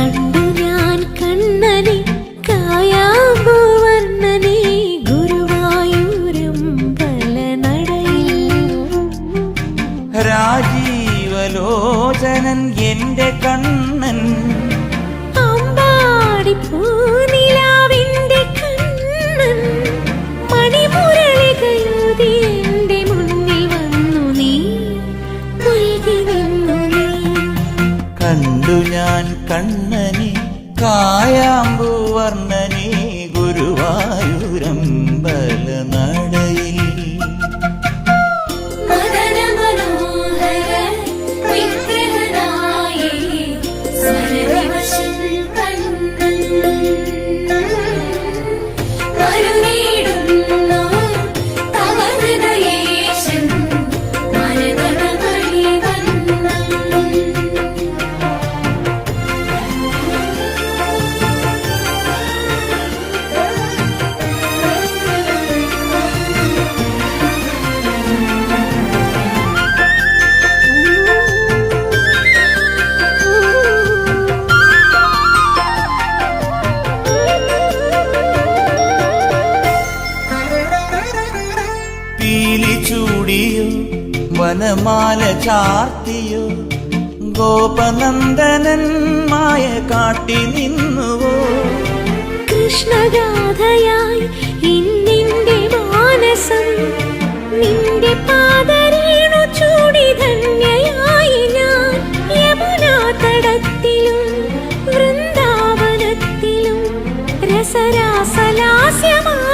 കണ്ടു ഞാൻ കണ്ണനെ കായാമ്പൂവർണനെ ഗുരുവായൂരമ്പല നടയിൽ രാജീവലോചനൻ എന്റെ കണ്ണൻ. അമ്പാടി കണ്ടു ഞാൻ കണ്ണനെ കായാമ്പു വനമാല ചാർത്തിയോ? ഗോപനന്ദനൻ മായ കാട്ടി നിന്നുവോ? കൃഷ്ണഗാഥയായി ഇന്നിന്റെ മാനസം നിന്റെ പാദരേണു ചൂടി ധന്യയായി ഞാൻ. യമുനാ തടത്തിലും വൃന്ദാവനത്തിലും രസരാസലാസ്യമാടി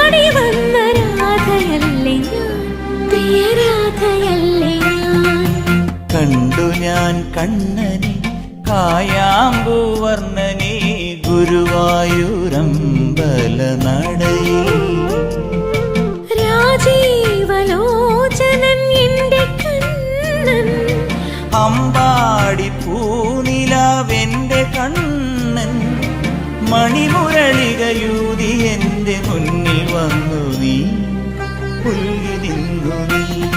കണ്ടു ഞാൻ കണ്ണനെ കായാമ്പൂവർണനെ ഗുരുവായൂരമ്പല നടയിൽ രാജീവലോചനൻ എന്റെ കണ്ണൻ. അമ്പാടി പൂനിലാവെന്റെ കണ്ണൻ. മണിമുരളികയൂതി എന്റെ മുന്നിൽ വന്നു നീ. പുൽകി നിന്നു നീ.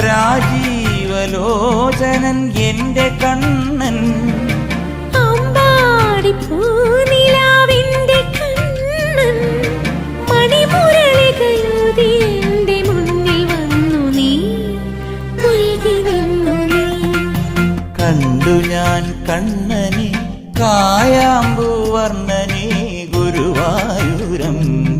രാജീവലോചനൻ എന്റെ കണ്ണൻ. അമ്പാടിപ്പൂനിലാവിന്റെ കണ്ണൻ. മണിമുരളികയൂതി എന്റെ മുന്നിൽ വന്നു നീ. പുൽകി നിന്നു നീ. കണ്ടു ഞാൻ കണ്ണനെ കായാമ്പൂവർണനെ ഗുരുവായൂരം.